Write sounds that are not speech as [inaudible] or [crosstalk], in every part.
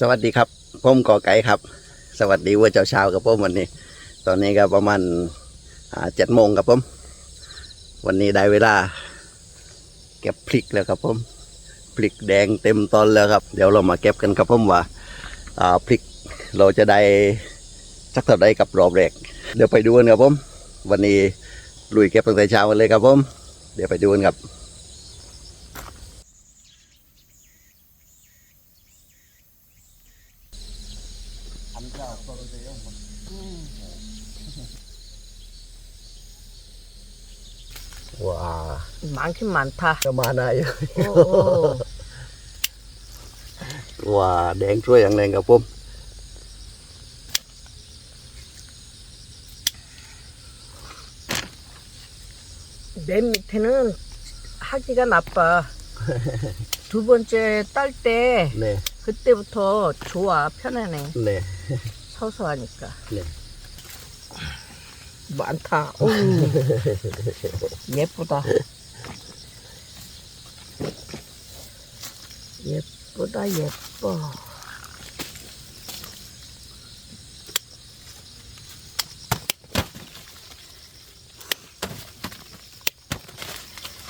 สวัสดีครับผมกอไก่ครับ สวัสดีว่าเจ้าช้ากับผมวันนี้ ตอนนี้ก็ประมาณเจ็ดโมงครับผม วันนี้ได้เวลา เก็บพริกแล้วครับผมพริกแดงเต็มต้นแล้วครับ เดี๋ยวเรามาเก็บกันครับผมว่าอ่าพริกเราจะได้สักเท่าใดกับรอบแรก เดี๋ยวไปดูกันครับผม วันนี้ลุยเก็บตั้งแต่เช้ากันเลยครับผม เดี๋ยวไปดูกันครับ 와, 많긴 많다. 저 많아요. 오, 와, đen chuối ăn lên gặp bom. 맨 밑에는 하기가 나빠. [laughs] 두 번째 딸 때 네, 그때부터 좋아 편하네 네, [laughs] 서서 하니까. 네. 많다. [laughs] 어우, 예쁘다. 예쁘다 예뻐.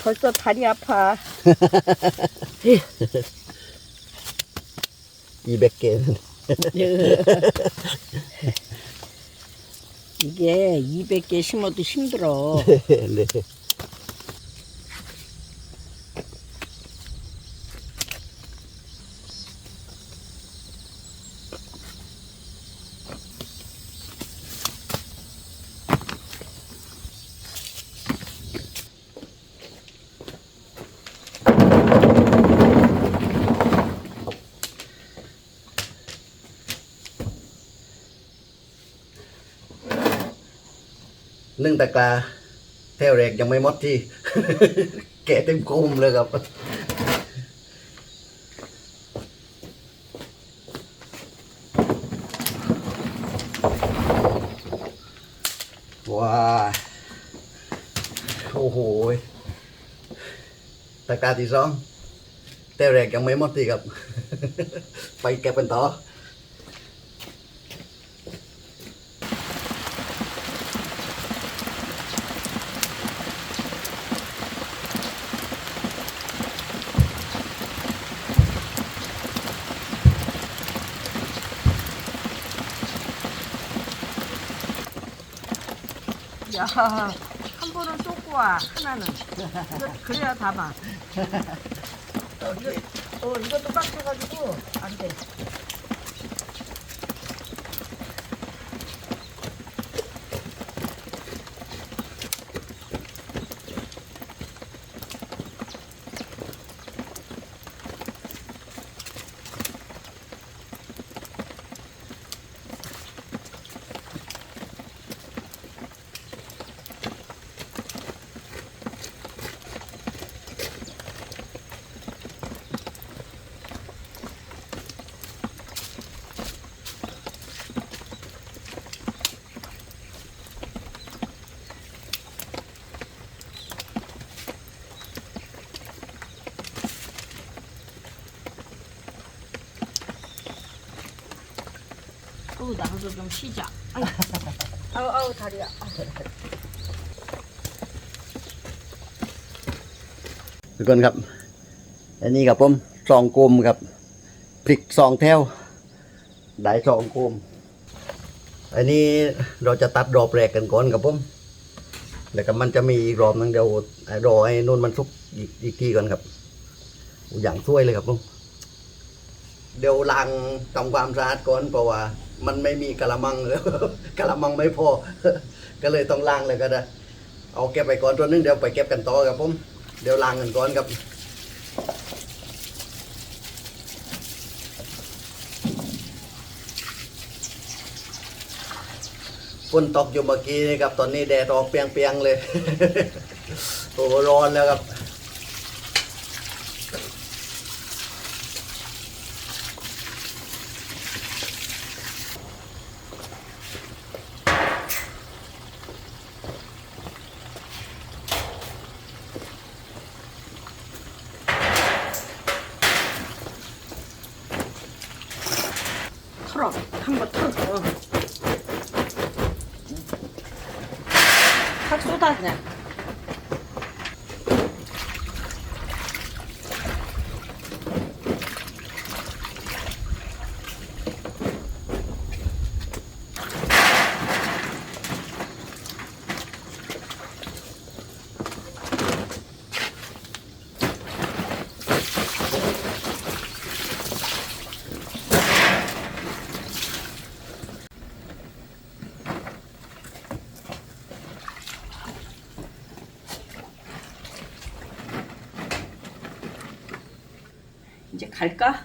벌써 다리 아파. [laughs] 200개는. [laughs] 이게 200개 심어도 힘들어. [laughs] 네. ตะกร้าแถวแรกยังไม่มดที่ แกะเต็มคุมเลยครับ ว้าโอ้โหตะกาที่สองแถวแรกยังไม่มดที่ครับ ไปแกะเป็นต่อ 한 번은 쏟고 와, 하나는. 이거 그래야 담아. 어, [laughs] 이거, 어, 이것도 빡쳐가지고, 안 돼. 어, 나도 좀 쉬자. 아유, 아우, 아우, 다리야. ทุกคนครับ อันนี้ครับผมซองกลมครับพริกซองแถวได้ซองกลมอันนี้เราจะตัดรอบแรกกันก่อนครับผมแล้วก็มันจะมีอีกรอบหนึงเดี๋ยวรอให้นุ่นมันสุกอีกอีกทีก่อนครับอย่างช่วยเลยครับผมเดี๋ยวล้างทำความสะอาดก่อนเพราะว่า มันไม่มีกะละมังแล้วกะละมังไม่พอ ก็เลยต้องล้างเลยก็ได้ เอาเก็บไปก่อนตัวนึงเดี๋ยวไปเก็บกันต่อครับผมเดี๋ยวล้างกันก่อนครับฝนตกอยู่เมื่อกี้นี่ครับ ตอนนี้แดดออกเปียงๆเลยโอ้ร้อนแล้วครับ পাস 갈까?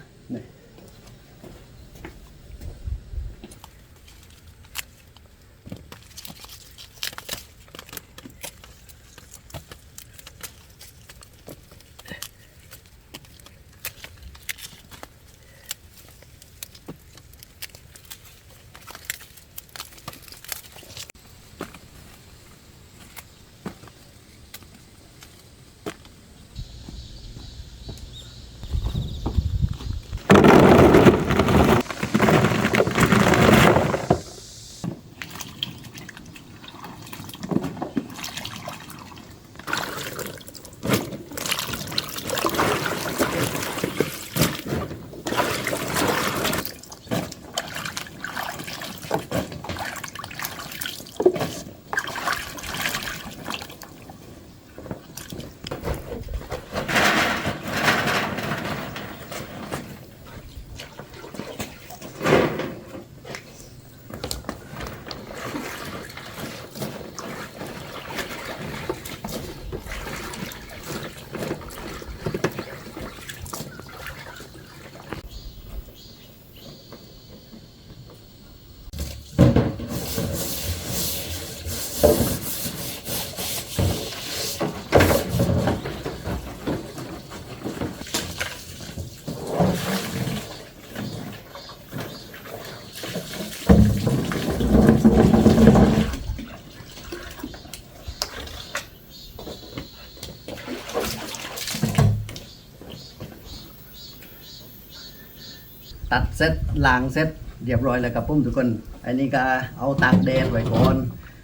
ตัดเซ็ตล้างเซ็ตเรียบร้อยแล้วครับผมทุกคน อันนี้ก็เอาตากแดดไว้ก่อน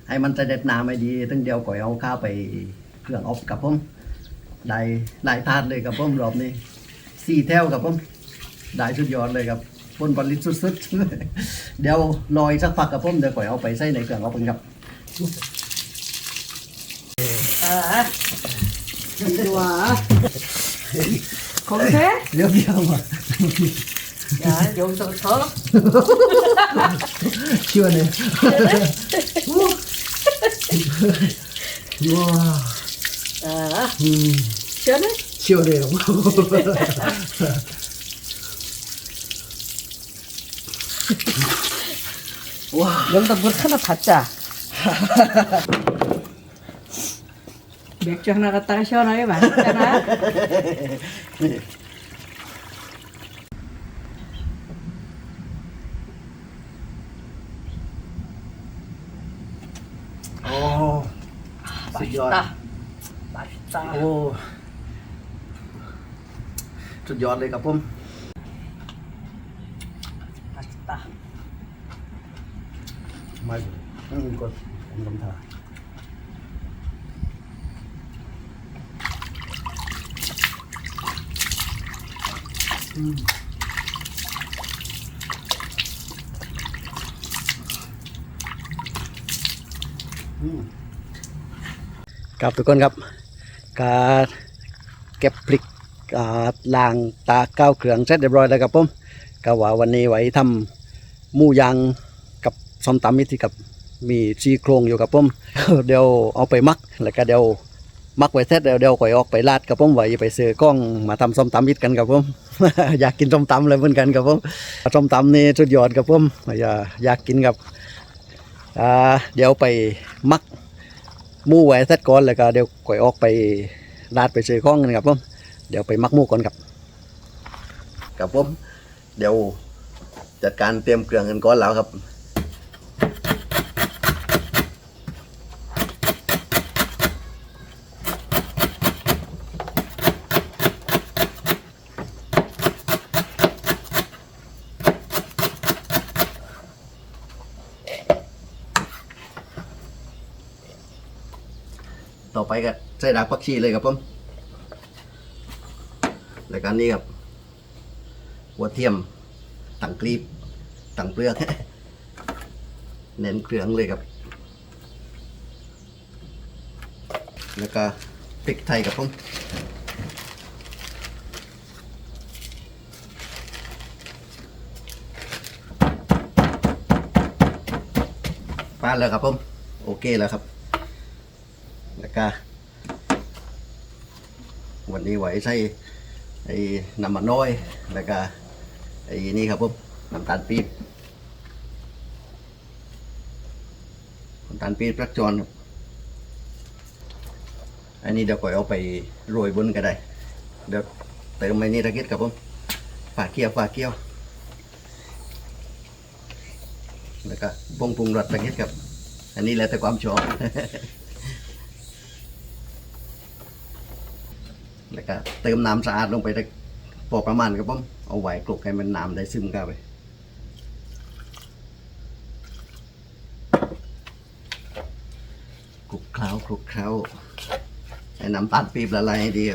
ให้มันจะเด็ดน้ำไม่ดีตั้งเดียวก่อยเอาข้าวไปเครื่องอบกับผมได้หลายทาดเลยกับผมรอบนี้สี่แถวกับผมได้สุดยอดเลยครับบนบอลลิสุดๆ เดี๋ยวลอยสักฝักกับผมเดี๋ยวก่อยเอาไปใส่ในเครื่องเอาเป็นครับตัวของแท้เดี๋ยบเดียวมา 야, 여기서부터. [laughs] 시원해. 우와, 자, 음, 시원해? 시원해요. [laughs] 와, 여기다 물 하나 받자. 맥주 하나 갖다가 시원하게 마셨잖아. [laughs] 맛있다 맛있다 โอ้ สุดยอดเลยครับผม 맛있다 ไม่อืมกดผมลำทาอืมอืม ครับทุกคนครับการเก็บพริกการล้างตาก้าวเครื่องเสร็จเรียบร้อยแล้วครับผมก็ว่าวันนี้ไว้ทำหมูยางกับส้มตำมิตรที่กับมีซีโครงอยู่กับผมเดี๋ยวเอาไปมักแล้วก็เดี๋ยวมักไว้เสร็จเดี๋ยวเดี๋ยวก่อยออกไปลาดกับผมไว้ไปซื้อกล้องมาทำส้มตำมิตรกันกับผมอยากกินส้มตำเลยเหมือนกันกับผมส้มตำนี่สุดยอดกับผมอยากอยากกินกับเดี๋ยวไปมัก มู่ไว้เสร็จก่อนแล้วก็เดี๋ยวก่อยออกไปลาดไปซื้อของกันครับผมเดี๋ยวไปมักมู่ก่อนครับครับผมเดี๋ยวจัดการเตรียมเครื่องกันก่อนแล้วครับ ใส่รากผักชีเลยครับผมรายการนี้ครับหัวเทียมตังกรีบตังเปลือกเน้นเครื่องเลยครับ แล้วก็พริกไทยครับผมปาแล้วครับผม โอเคแล้วครับ แล้วก็ วันนี้ไหวใส่ไอ้น้ำมันน้อยแล้วก็ไอ้นี่ครับผมน้ำตาลปี๊บน้ำตาลปี๊บรักจอนครับอันนี้เดี๋ยวก่อยเอาไปโรยบนก็ได้ เดี๋ยวเติมไอ้นี่ตะกียบครับผมฝาเกียวฝาเกียว แล้วก็ปรุงปรุงรสตะกียบครับ อันนี้แล้วแต่ความชอบ แล้ว ก็เติมน้ำสะอาดลงไปได้พอประมาณครับผมเอาไว้กลุกให้มันน้ำได้ซึมเข้าไปคลุกเคล้าคลุกเคล้าให้น้ำตาลปี๊บละลายให้ดีค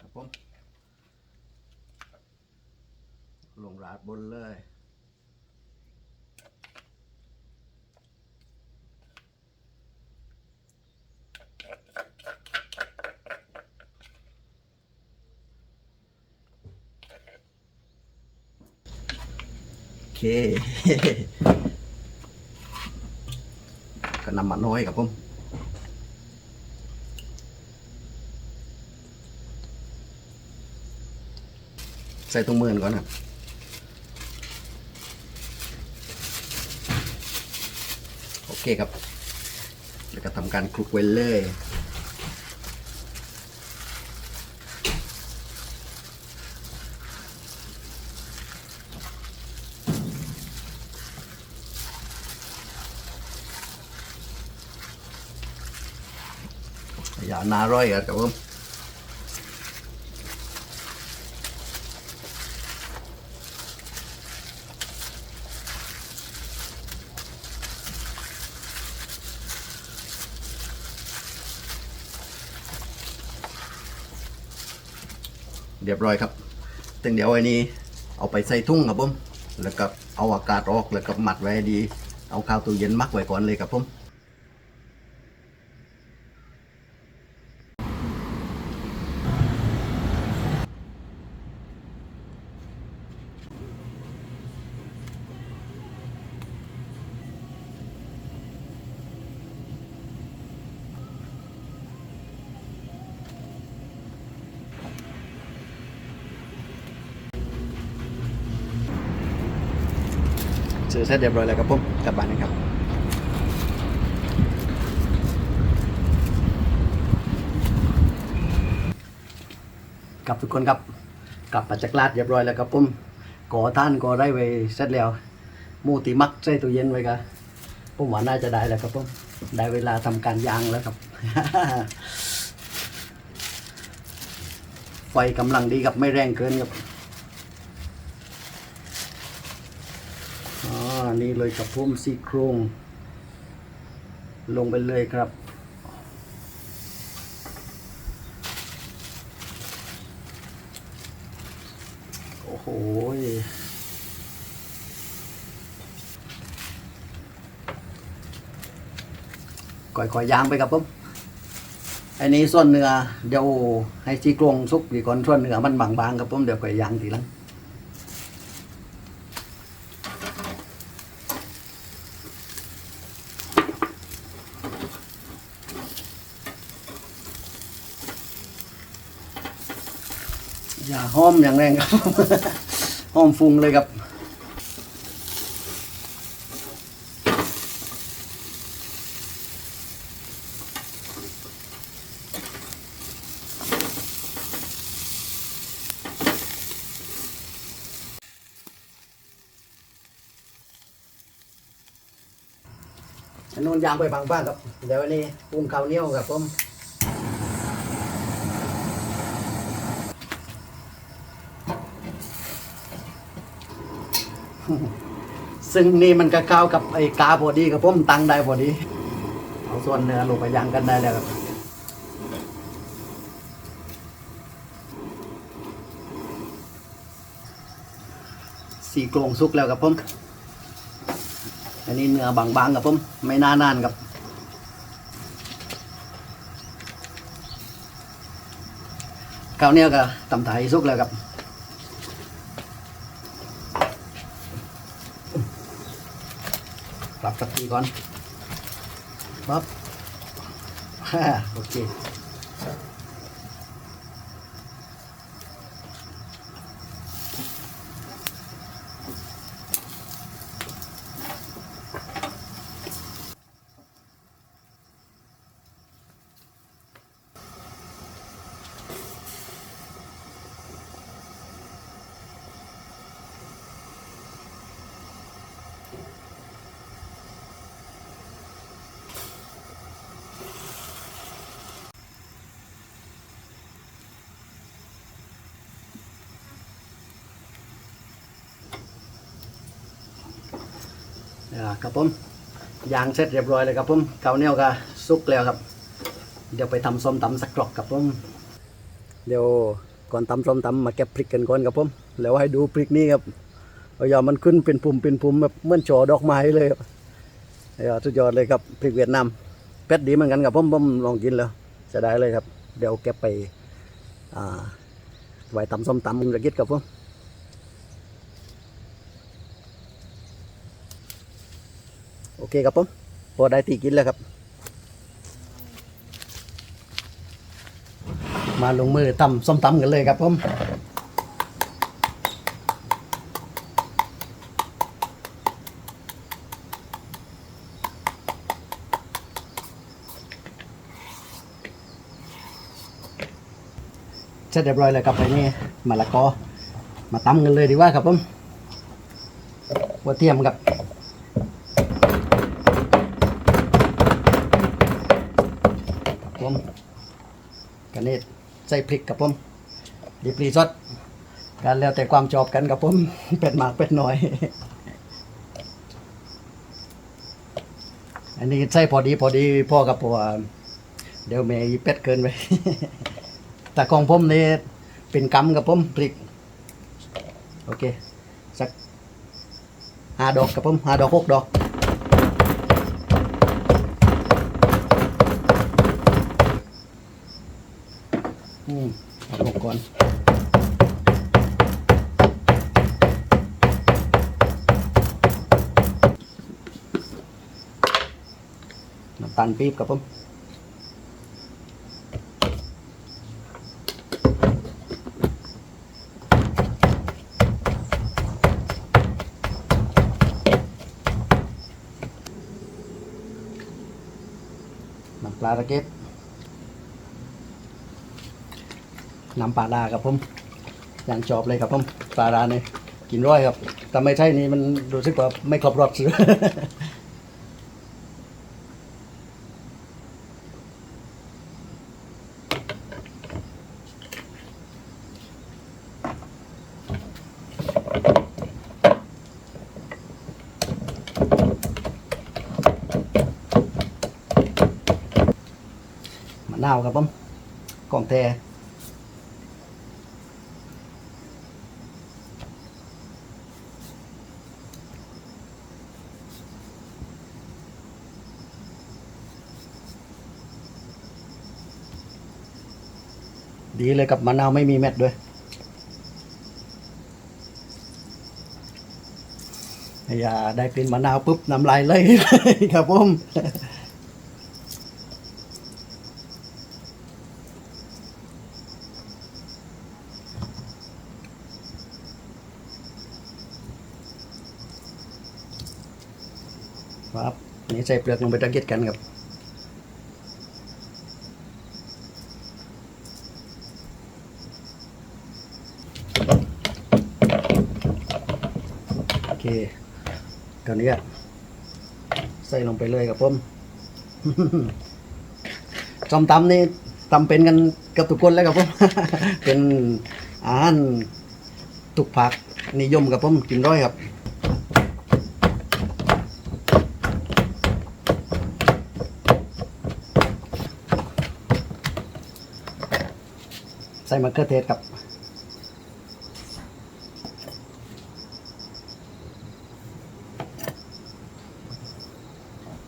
รับผม ลงราดบนเลย โอเค ก็นำมาน้อยครับผมใส่ตรงมือก่อนครับโอเคครับ แล้วก็ทำการคลุกไว้เลย นาร้อยครับผมเรียบร้อยครับตึงเดี๋ยวไอ้นี้เอาไปใส่ทุ่งครับผม แล้วก็เอาอากาศออก แล้วก็หมัดไว้ดี เอาข้าวตู้เย็นมักไว้ก่อนเลยครับผม ร็จเรียบร้อยแล้วครับผมกลับบ้านนะครับกลับทุกคนครับกลับมาจากลาดเรียบร้อยแล้วครับผมก่อท่านก่อได้ไว้เสร็จแล้วมูติมักใส่ตู้เย็นไว้ครับผมว่าน่าจะได้แล้วครับผมได้เวลาทำการย่างแล้วครับไฟกำลังดีครับไม่แรงเกินครับ อ๋อนี่เลยกับพุ่มซี่โครง ลงไปเลยครับ โอ้โหก่อยๆยางไปครับผมอันนี้ส่วนเนื้อเดี๋ยวให้ซี่โครงสุกดีก่อนส่วนเนื้อมันบางๆครับผมเดี๋ยวก่อยยางทีหลัง อย่าห้อมอย่างแรงครับห้อมฟุ้งเลยครับอันนู้นยางไปบางบ้างครับเดี๋ยวอันนี้ปรุงข้าวเหนียวครับผม ซึ่งนี่มันก็เข้ากับไอ้กาพอดีกับผมตังได้พอดี เอาส่วนเนื้อลงไปย่างกันได้แล้วครับสี่โครงสุกแล้วครับผม อันนี้เนื้อบางๆครับผม ไม่นานๆครับข้าวเนียก็ตำไทยสุกแล้วครับ ปรับสักทีก่อนปั๊บฮ่าโอเค อ่าครับผมยางเสร็จเรียบร้อยเลยครับผมข้าวเหนียวก็สุกแล้วครับ เดี๋ยวไปทำส้มตำสักกรอกครับผมเดี๋ยวก่อนตำส้มตำมาเก็บพริกกันก่อนครับผมแล้วให้ดูพริกนี่ครับเอายอมันขึ้นเป็นปุ่มเป็นปุ่มแบบเหมือนชอดอกไม้เลยครับเออสุดยอดเลยครับพริกเวียดนามเป็ดดีเหมือนกันครับผมผมลองกินแล้วจะได้เลยครับ เดี๋ยวเก็บไปอ่าไว้ตำส้มตำระกิดครับผม โอ เคครับผมพอได้ตีกินแล้วครับ มาลงมือตำส้มตำกันเลยครับผมเสร็จเรียบร้อยเลยครับไปนี่มะละกอมาตำกันเลยดีกว่าครับผมหัวเทียมครับครับผมกั นนี่ใส่พริกกับผมดีปรีซดกันแล้วแต่ความชอบกันกับผมเป็ดหมากเป็ดน้อย อันนี้ใส่พอดีพอดีพ่อกับพ่อเดี๋ยวแม่อีเป็ดเกินไปแต่ของผมนี่เป็นกำกับผมพริก โอเค สักห้าดอกกับผมห้าดอกหกดอก อืมเอาลงก่อนน้ำ ตาลปี๊บครับผมน้ำปลาตะเก็บน้ำปลาดาครับผมอย่างชอบเลยครับผมปลาดาเนี่ยกินร้อยครับ แต่ไม่ใช่นี่มันรู้สึกว่าไม่ครบรส มะนาวครับผมกล่อง แท้ดีเลยกับมะนาวไม่มีเม็ดด้วย อย่าได้กลิ่นมะนาวปุ๊บน้ำลายเลยครับผม นี้ใส่เปลือกลงไปตะเกียดกันครับโอเคตอนนี้ใส่ลงไปเลยครับผมจอมตำนี่ตำเป็นกันกับทุกคนแล้วครับผม เป็นอาหารตุกผักนิยมครับผมกินร้อยครับ ส่มะเขือเทศครับ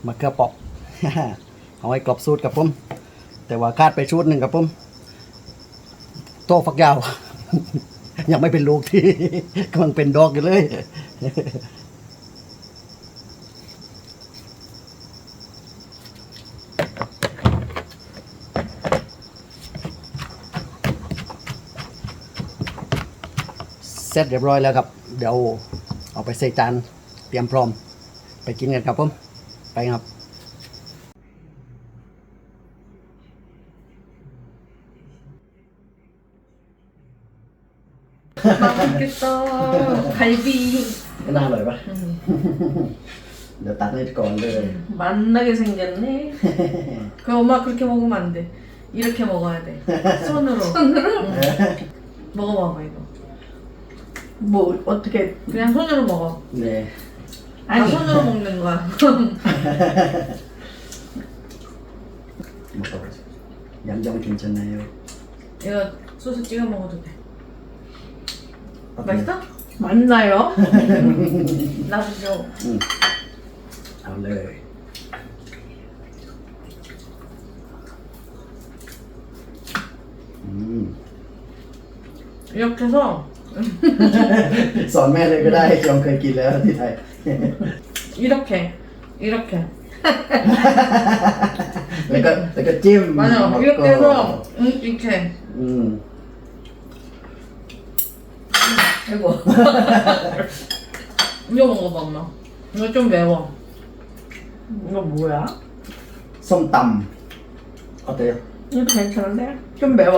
มะเขือเปอกเอาไว้กรอบสูตรกับผม แต่ว่าคาดไปชุดหนึ่งกับผมโตฝักยาว ยังไม่เป็นลูกที่กำลังเป็นดอกอยู่เลย เสร็จเรียบร้อยแล้วครับ เดี๋ยวเอาไปใส่จานเตรียมพร้อม ไปกินกันครับผม ไปครับ 맛있겠다. 갈비. น่าอร่อยปะ เดี๋ยวตักให้ก่อนเลย 맛나게 생겼네. 그 엄마 그렇게 먹으면 안 돼. 이렇게 먹어야 돼. 손으로. 손으로? 먹어봐봐 이거. 뭐 어떻게 그냥 손으로 먹어. 네. 아, 아니 손으로 먹는 거야. [laughs] 먹어보세요. 양념 괜찮나요? 이거 소스 찍어 먹어도 돼. 아, 맛있어? 맞나요? [laughs] 나도 줘. 아, 네. 음, 이렇게 해서 สอนแม่เลยก็ได้ยองเคยกินแล้วที่ไทย 이렇게 이렇게 แล้วก็แล้วก็จิ้ม 맞아 แล้ว 이렇게 ก็ 해서 응, 이렇게 อืม 아이고 이거 먹어봐 엄마. 이거 좀 매워. 이거 뭐야? ส้มตำเอาเตะ 이거 괜찮은데? 좀 매워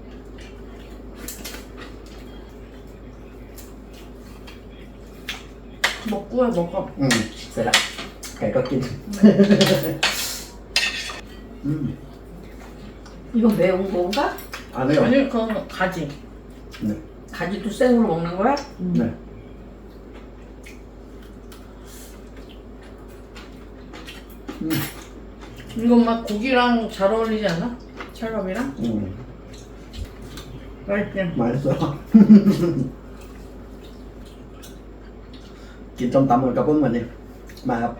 먹고 해 먹어. 응, 씁쓸아. 잘 꺾인. 음. 음, 이거 매운 건가? 안 해요. 아니 그건 가지. 네, 가지도 생으로 먹는 거야? 음. 네. 음. 이건 막 고기랑 잘 어울리지 않아? 찰밥이랑? 음, 맛있지. 맛있어. [laughs] กินส้มตำเหมือนกับพวกมันนี่มาครับ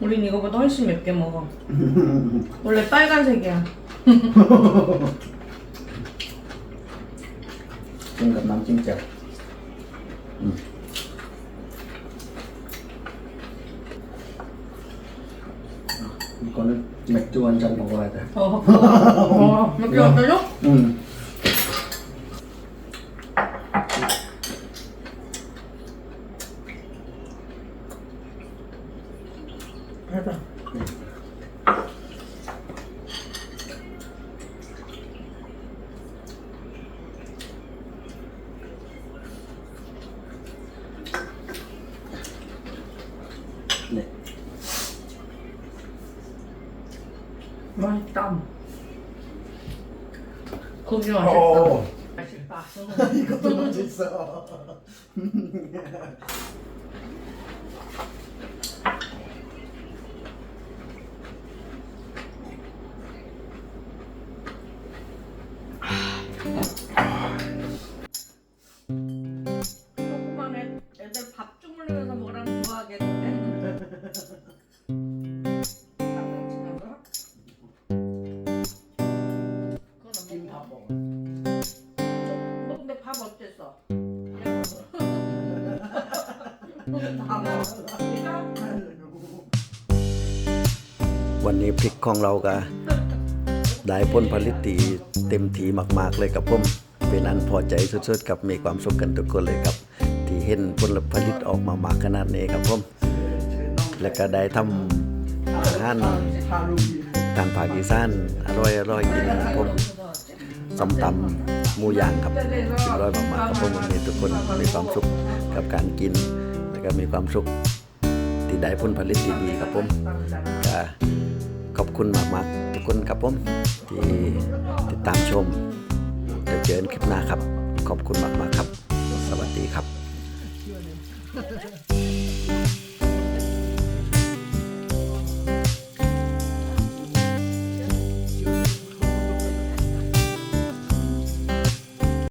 우린 이거보다 훨씬 맵게 먹어. [laughs] 원래 빨간색이야. กินกับน้ 한잔 먹어야 돼. 어. 어. 몇개 야. 안 빼줘? 응. 맛있다. 고기 맛있다. 오, 맛있다. [laughs] 이것도 맛있어. [laughs] ของเราก็ได้ผลผลิตดีเต็มทีมาก ๆ เลยครับผมเป็นอันพอใจสุดๆกับมีความสุขกันทุกคนเลยครับ ที่เห็นผลผลิตออกมามากขนาดนี้ครับผมแล้วก็ได้ทำอาหารทางภาคอีสานอร่อยอร่อยกินครับผมส้มตำหมูย่างครับกินอร่อยมากๆครับผมวันนี้ทุกคนมีความสุขกับการกิน แล้วก็มีความสุขที่ได้ผลผลิตดีๆครับผมก็ข อบคุณมากๆทุกคนครับผมที่ติดตามชมเดี๋ยวเจอกันคลิปหน้าครับ ขอบคุณมากๆครับ สวัสดีครับ